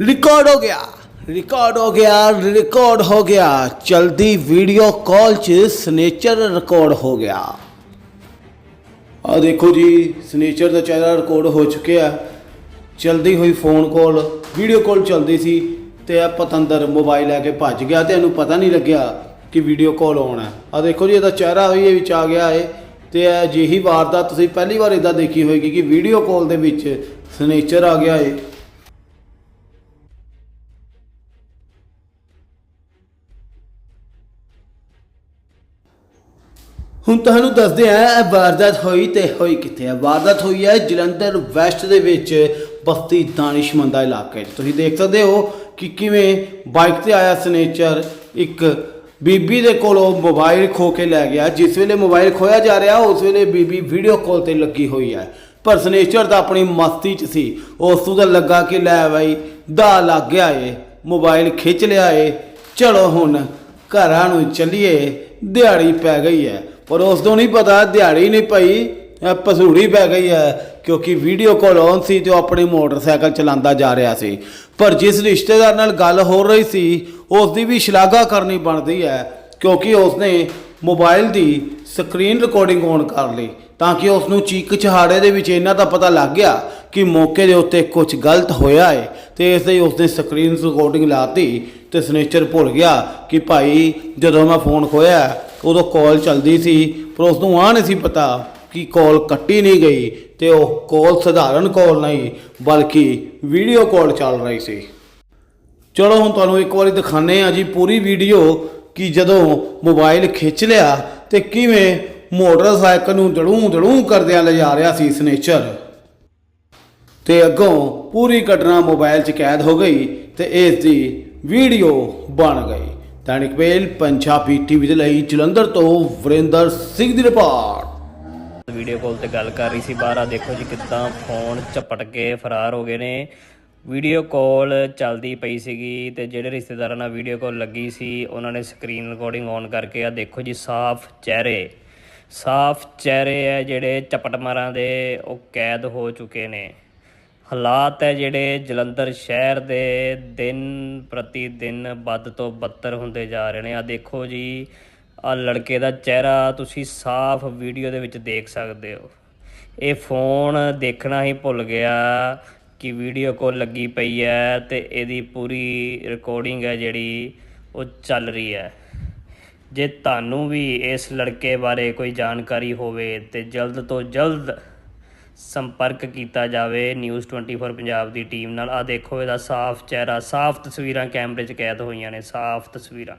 Record ਹੋ ਗਿਆ record ਹੋ ਗਿਆ ਰਿਕਾਰਡ ਹੋ ਗਿਆ ਚਲਦੀ ਵੀਡੀਓ ਕਾਲ 'ਚ ਸਨੇਚਰ ਰਿਕਾਰਡ ਹੋ ਗਿਆ ਆ ਦੇਖੋ ਜੀ ਸਨੇਚਰ ਦਾ ਚਿਹਰਾ ਰਿਕਾਰਡ ਹੋ ਚੁੱਕਿਆ ਚਲਦੀ ਹੋਈ ਫੋਨ ਕਾਲ ਵੀਡੀਓ ਕਾਲ ਚਲਦੀ ਸੀ ਤੇ ਇਹ ਪਤੰਦਰ ਮੋਬਾਈਲ ਲੈ ਕੇ ਭੱਜ ਗਿਆ ਤੇ ਇਹਨੂੰ ਪਤਾ ਨਹੀਂ ਲੱਗਿਆ ਕਿ ਵੀਡੀਓ ਕਾਲ ਆਉਣਾ ਹੈ ਆ ਦੇਖੋ ਜੀ ਇਹਦਾ ਚਿਹਰਾ ਹੋਈ ਇਹ ਵਿੱਚ ਆ ਗਿਆ ਏ ਤੇ ਇਹ ਅਜਿਹੀ ਵਾਰਦਾਤ ਤੁਸੀਂ ਪਹਿਲੀ ਵਾਰ ਇਦਾਂ ਦੇਖੀ ਹੋਏਗੀ ਕਿ ਵੀਡੀਓ ਕਾਲ ਦੇ ਵਿੱਚ ਸਨੇਚਰ ਆ ਗਿਆ ਏ ਹੁਣ ਤੁਹਾਨੂੰ ਦੱਸਦੇ ਆ ਇਹ ਵਾਰਦਾਤ ਹੋਈ ਤੇ ਹੋਈ ਕਿੱਥੇ ਹੈ ਵਾਰਦਾਤ ਹੋਈ ਹੈ ਜਲੰਧਰ ਵੈਸਟ ਦੇ ਵਿੱਚ ਬਸਤੀ ਦਾਨਿਸ਼ਮੰਦਾ ਇਲਾਕਾ 'ਚ। ਤੁਸੀਂ ਦੇਖ ਸਕਦੇ ਹੋ ਕਿ ਕਿਵੇਂ ਬਾਈਕ ਤੇ ਆਇਆ ਸਨੇਚਰ, ਇੱਕ ਬੀਬੀ ਦੇ ਕੋਲੋਂ ਮੋਬਾਈਲ ਖੋ ਕੇ ਲੈ ਗਿਆ। ਜਿਸ ਵੇਲੇ ਮੋਬਾਈਲ ਖੋਇਆ ਜਾ ਰਿਹਾ, ਉਸ ਵੇਲੇ ਬੀਬੀ ਵੀਡੀਓ ਕਾਲ ਤੇ ਲੱਗੀ ਹੋਈ ਹੈ। ਪਰ ਸਨੇਚਰ ਤਾਂ ਆਪਣੀ ਮਸਤੀ 'ਚ ਸੀ। ਉਸ ਤੋਂ ਤਾਂ ਲੱਗਾ ਕਿ ਲੈ ਬਾਈ, ਦਾ ਲੱਗ ਗਿਆ ਏ, ਮੋਬਾਈਲ ਖਿੱਚ ਲਿਆ ਏ, ਚਲੋ ਹੁਣ ਘਰਾਂ ਨੂੰ ਚੱਲੀਏ, ਦਿਹਾੜੀ ਪੈ ਗਈ ਹੈ। ਪਰ ਉਸ ਤੋਂ ਨਹੀਂ ਪਤਾ, ਦਿਹਾੜੀ ਨਹੀਂ ਪਈ ਪਸੂੜੀ ਪੈ ਗਈ ਹੈ, ਕਿਉਂਕਿ ਵੀਡੀਓ ਕਾਲ ਔਨ ਸੀ ਤੇ ਉਹ ਆਪਣੀ ਮੋਟਰਸਾਈਕਲ ਚਲਾਉਂਦਾ ਜਾ ਰਿਹਾ ਸੀ। ਪਰ ਜਿਸ ਰਿਸ਼ਤੇਦਾਰ ਨਾਲ ਗੱਲ ਹੋ ਰਹੀ ਸੀ, ਉਸ ਦੀ ਵੀ ਸ਼ਲਾਘਾ ਕਰਨੀ ਬਣਦੀ ਹੈ, ਕਿਉਂਕਿ ਉਸਨੇ ਮੋਬਾਈਲ ਦੀ ਸਕਰੀਨ ਰਿਕਾਰਡਿੰਗ ਔਨ ਕਰ ਲਈ, ਤਾਂ ਕਿ ਉਸ ਨੂੰ ਚੀਕ ਚਹਾੜੇ ਦੇ ਵਿੱਚ ਇਹਨਾਂ ਦਾ ਪਤਾ ਲੱਗ ਗਿਆ ਕਿ ਮੌਕੇ ਦੇ ਉੱਤੇ ਕੁਝ ਗਲਤ ਹੋਇਆ ਹੈ ਤੇ ਇਸ ਲਈ ਉਸਨੇ ਸਕਰੀਨ ਰਿਕਾਰਡਿੰਗ ਲਾਤੀ ਤੇ ਸਨੇਚਰ ਭੁੱਲ ਗਿਆ ਕਿ ਭਾਈ ਜਦੋਂ ਮੈਂ ਫੋਨ ਖੋਇਆ ਉਦੋਂ ਕਾਲ ਚੱਲਦੀ ਸੀ, ਪਰ ਉਸ ਨੂੰ ਆ ਨਹੀਂ ਸੀ ਪਤਾ ਕਿ ਕਾਲ ਕੱਟੀ ਨਹੀਂ ਗਈ ਤੇ ਉਹ ਕਾਲ ਸਧਾਰਨ ਕਾਲ ਨਹੀਂ, ਬਲਕਿ ਵੀਡੀਓ ਕਾਲ ਚੱਲ ਰਹੀ ਸੀ। ਚਲੋ, ਹੁਣ ਤੁਹਾਨੂੰ ਇੱਕ ਵਾਰੀ ਦਿਖਾਣੇ ਆ ਜੀ ਪੂਰੀ ਵੀਡੀਓ ਕਿ ਜਦੋਂ ਮੋਬਾਈਲ ਖਿੱਚ ਲਿਆ ਤੇ ਕਿਵੇਂ ਮੋਟਰਸਾਈਕਲ ਨੂੰ ਦੜੂ ਦੜੂ ਕਰਦਿਆਂ ਲਿਜਾ ਰਿਹਾ ਸੀ ਸਨੇਚਰ ਤੇ ਅੱਗੋਂ ਪੂਰੀ ਘਟਨਾ ਮੋਬਾਈਲ 'ਚ ਕੈਦ ਹੋ ਗਈ ਤੇ ਇਸ ਦੀ ਵੀਡੀਓ ਬਣ ਗਈ। ਦੈਨਿਕ ਮੇਲ ਪੰਜਾਬੀ ਟੀਵੀ ਦੇ ਲਈ ਜਲੰਧਰ ਤੋਂ ਵਰਿੰਦਰ ਸਿੰਘ ਦੀ ਰਿਪੋਰਟ। ਵੀਡੀਓ ਕਾਲ ਤੇ ਗੱਲ ਕਰ ਰਹੀ ਸੀ, ਬਾਹਰ ਆ ਦੇਖੋ ਜੀ ਕਿੱਦਾਂ ਫੋਨ ਝਪਟ ਕੇ ਫਰਾਰ ਹੋ ਗਏ ਨੇ। ਵੀਡੀਓ ਕਾਲ ਚੱਲਦੀ ਪਈ ਸੀਗੀ ਤੇ ਜਿਹੜੇ ਰਿਸ਼ਤੇਦਾਰਾਂ ਨਾਲ ਵੀਡੀਓ ਕਾਲ ਲੱਗੀ ਸੀ, ਉਹਨਾਂ ਨੇ ਸਕਰੀਨ ਰਿਕਾਰਡਿੰਗ ਔਨ ਕਰਕੇ ਆ ਦੇਖੋ ਜੀ, ਸਾਫ਼ ਚਿਹਰੇ। ਸਾਫ਼ ਚਿਹਰੇ ਹੈ ਜਿਹੜੇ ਝਪਟ ਦੇ, ਉਹ ਕੈਦ ਹੋ ਚੁੱਕੇ ਨੇ। ਹਾਲਾਤ ਹੈ ਜਿਹੜੇ ਜਲੰਧਰ ਸ਼ਹਿਰ ਦੇ ਦਿਨ ਪ੍ਰਤੀ ਦਿਨ ਵੱਧ ਤੋਂ ਬੱਤਰ ਹੁੰਦੇ ਜਾ ਰਹੇ ਨੇ। ਆ ਦੇਖੋ ਜੀ ਆ ਲੜਕੇ ਦਾ ਚਿਹਰਾ ਤੁਸੀਂ ਸਾਫ਼ ਵੀਡੀਓ ਦੇ ਵਿੱਚ ਦੇਖ ਸਕਦੇ ਹੋ। ਇਹ ਫੋਨ ਦੇਖਣਾ ਹੀ ਭੁੱਲ ਗਿਆ ਕਿ ਵੀਡੀਓ ਕੋਲ ਲੱਗੀ ਪਈ ਹੈ ਤੇ ਇਹਦੀ ਪੂਰੀ ਰਿਕਾਰਡਿੰਗ ਹੈ ਜਿਹੜੀ ਉਹ ਚੱਲ ਰਹੀ ਹੈ। ਜੇ ਤੁਹਾਨੂੰ ਵੀ ਇਸ ਲੜਕੇ ਬਾਰੇ ਕੋਈ ਜਾਣਕਾਰੀ ਹੋਵੇ ਤੇ ਜਲਦ ਤੋਂ ਜਲਦ ਸੰਪਰਕ ਕੀਤਾ ਜਾਵੇ ਨਿਊਜ਼ 24 ਪੰਜਾਬ ਦੀ ਟੀਮ ਨਾਲ। ਆ ਦੇਖੋ, ਇਹਦਾ ਸਾਫ਼ ਚਿਹਰਾ, ਸਾਫ਼ ਤਸਵੀਰਾਂ ਕੈਮਰੇ 'ਚ ਕੈਦ ਹੋਈਆਂ ਨੇ, ਸਾਫ਼ ਤਸਵੀਰਾਂ।